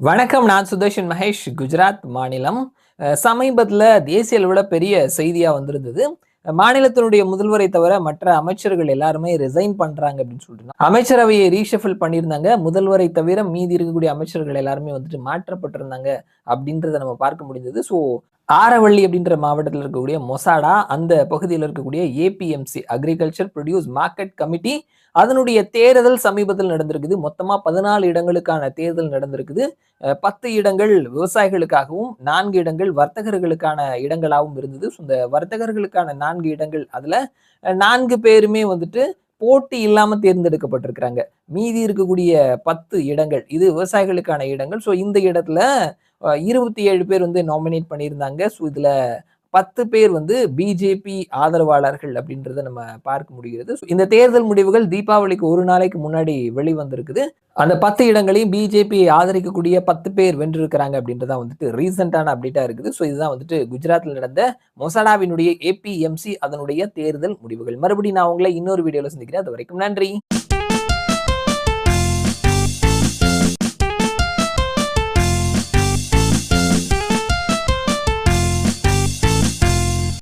வணக்கம் நான் சுதர்ஷன் மகேஷ் குஜராத் மாநிலம். சமீபத்தில் தேசிய அளவில் பெரிய செய்தியாக வந்திருந்தது. மாநிலத்தினுடைய முதல்வரை தவிர மற்ற அமைச்சர்கள் எல்லாருமே ரிசைன் பண்றாங்க அப்படின்னு சொல்லிட்டு அமைச்சரவையை ரீஷஃபில் பண்ணியிருந்தாங்க. முதல்வரை தவிர மீதி இருக்கக்கூடிய அமைச்சர்கள் எல்லாருமே வந்துட்டு மாற்றப்பட்டிருந்தாங்க அப்படின்றத நம்ம பார்க்க முடிந்தது. ஸோ ஆரவள்ளி அப்படின்ற மாவட்டத்தில் இருக்கக்கூடிய மொசாடா அந்த பகுதியில் இருக்கக்கூடிய APMC agriculture produce market committee அதனுடைய தேர்தல் சமீபத்தில் நடந்திருக்குது. மொத்தமாக பதினாலு இடங்களுக்கான தேர்தல் நடந்திருக்குது. பத்து இடங்கள் விவசாயிகளுக்காகவும் நான்கு இடங்கள் வர்த்தகர்களுக்கான இடங்களாகவும் இருந்தது. ஸோ இந்த வர்த்தகர்களுக்கான நான்கு இடங்கள் அதில் நான்கு பேருமே வந்துட்டு போட்டி இல்லாமல் தேர்ந்தெடுக்கப்பட்டிருக்கிறாங்க. மீதி இருக்கக்கூடிய பத்து இடங்கள் இது விவசாயிகளுக்கான இடங்கள். ஸோ இந்த இடத்துல இருபத்தி ஏழு பேர் வந்து நாமினேட் பண்ணியிருந்தாங்க. ஸோ இதில் பத்து பேர் வந்து பிஜேபி ஆதரவாளர்கள் அப்படின்றத நம்ம பார்க்க முடிகிறது. இந்த தேர்தல் முடிவுகள் தீபாவளிக்கு ஒரு நாளைக்கு முன்னாடி வெளிவந்திருக்குது. அந்த பத்து இடங்களையும் பிஜேபி ஆதரிக்கக்கூடிய பத்து பேர் வென்றிருக்கிறாங்க அப்படின்றதான் வந்துட்டு ரீசெண்டான அப்டேட்டா இருக்குது. ஸோ இதுதான் வந்துட்டு குஜராத்தில் நடந்த மொசடாவினுடைய ஏபிஎம்சி அதனுடைய தேர்தல் முடிவுகள். மறுபடியும் நான் உங்களை இன்னொரு வீடியோவில் சந்திக்கிறேன். அது வரைக்கும் நன்றி.